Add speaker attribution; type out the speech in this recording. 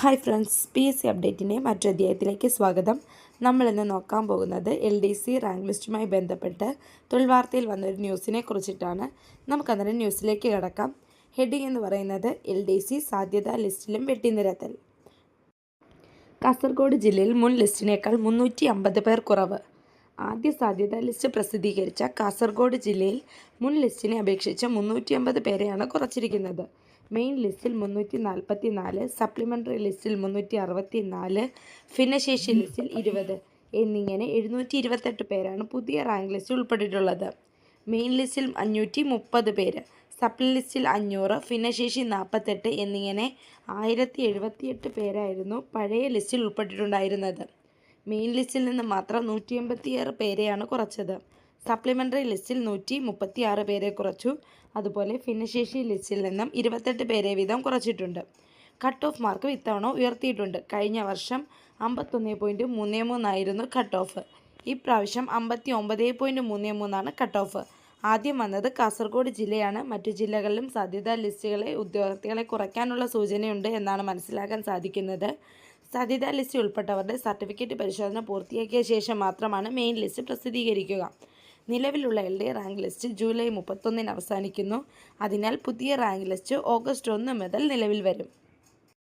Speaker 1: Hi friends P S C അപ്ഡേറ്റിന്റെ മറ്റൊധ്യായത്തിലേക്ക് സ്വാഗതം. നമ്മളിന്ന് നോക്കാൻ പോകുന്നത് എൽ ഡി സി റാങ്ക് ലിസ്റ്റുമായി ബന്ധപ്പെട്ട് തൊഴിൽ വാർത്തയിൽ വന്നൊരു ന്യൂസിനെ കുറിച്ചിട്ടാണ്. നമുക്കന്നേരം ന്യൂസിലേക്ക് കിടക്കാം. ഹെഡിങ് എന്ന് പറയുന്നത് എൽ ഡി സി സാധ്യതാ ലിസ്റ്റിലും വെട്ടിനിരത്തൽ. കാസർഗോഡ് ജില്ലയിൽ മുൻ ലിസ്റ്റിനേക്കാൾ മുന്നൂറ്റി അമ്പത് പേർ കുറവ്. ആദ്യ സാധ്യതാ ലിസ്റ്റ് പ്രസിദ്ധീകരിച്ച കാസർഗോഡ് ജില്ലയിൽ മുൻ ലിസ്റ്റിനെ അപേക്ഷിച്ച് മുന്നൂറ്റി അമ്പത് പേരെയാണ് കുറച്ചിരിക്കുന്നത്. മെയിൻ ലിസ്റ്റിൽ മുന്നൂറ്റി നാൽപ്പത്തി നാല് സപ്ലിമെന്ററി ലിസ്റ്റിൽ മുന്നൂറ്റി അറുപത്തി നാല് ഭിന്നശേഷി ലിസ്റ്റിൽ ഇരുപത് എന്നിങ്ങനെ എഴുന്നൂറ്റി ഇരുപത്തെട്ട് പേരാണ് പുതിയ റാങ്ക് ലിസ്റ്റിൽ ഉൾപ്പെട്ടിട്ടുള്ളത്. മെയിൻ ലിസ്റ്റിൽ അഞ്ഞൂറ്റി മുപ്പത് പേര് സപ്ലി ലിസ്റ്റിൽ അഞ്ഞൂറ് ഭിന്നശേഷി നാൽപ്പത്തെട്ട് എന്നിങ്ങനെ ആയിരത്തി എഴുപത്തിയെട്ട് പേരായിരുന്നു പഴയ ലിസ്റ്റിൽ ഉൾപ്പെട്ടിട്ടുണ്ടായിരുന്നത്. മെയിൻ ലിസ്റ്റിൽ നിന്ന് മാത്രം നൂറ്റി എൺപത്തിയാറ് പേരെയാണ് കുറച്ചത്. സപ്ലിമെന്ററി ലിസ്റ്റിൽ നൂറ്റി മുപ്പത്തി ആറ് പേരെ കുറച്ചു. അതുപോലെ ഭിന്നശേഷി ലിസ്റ്റിൽ നിന്നും ഇരുപത്തെട്ട് പേരെ വീതം കുറച്ചിട്ടുണ്ട്. കട്ട് ഓഫ് മാർക്ക് ഇത്തവണ ഉയർത്തിയിട്ടുണ്ട്. കഴിഞ്ഞ വർഷം അമ്പത്തൊന്ന് പോയിന്റ് മൂന്ന് മൂന്നായിരുന്നു കട്ട് ഓഫ് ഇപ്രാവശ്യം അമ്പത്തി ഒമ്പത് പോയിന്റ് മൂന്ന് മൂന്നാണ് കട്ട് ഓഫ് ആദ്യം വന്നത് കാസർഗോഡ് ജില്ലയാണ്. മറ്റു ജില്ലകളിലും സാധ്യതാ ലിസ്റ്റുകളെ ഉദ്യോഗാർത്ഥികളെ കുറയ്ക്കാനുള്ള സൂചനയുണ്ട് എന്നാണ് മനസ്സിലാക്കാൻ സാധിക്കുന്നത്. സാധ്യതാ ലിസ്റ്റിൽ ഉൾപ്പെട്ടവരുടെ സർട്ടിഫിക്കറ്റ് പരിശോധന പൂർത്തിയാക്കിയ ശേഷം മാത്രമാണ് മെയിൻ ലിസ്റ്റ് പ്രസിദ്ധീകരിക്കുക. നിലവിലുള്ള L D rank list July മുപ്പത്തൊന്നിന് അവസാനിക്കുന്നു. അതിനാൽ പുതിയ റാങ്ക് ലിസ്റ്റ് ഓഗസ്റ്റ് ഒന്ന് മുതൽ നിലവിൽ വരും.